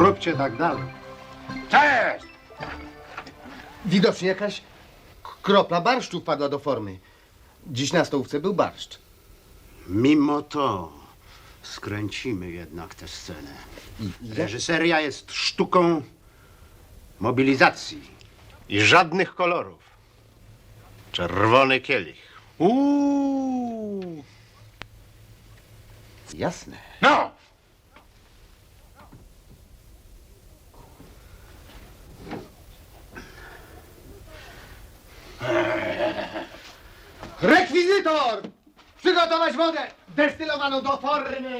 Róbcie tak dalej. Cześć! Widocznie jakaś k- kropla barszczu wpadła do formy. Dziś na stołówce był barszcz. Mimo to skręcimy jednak tę scenę. Reżyseria jest sztuką mobilizacji i żadnych kolorów. Czerwony kielich. Uuu. Jasne. No! Rekwizytor! Przygotować wodę destylowaną do formy!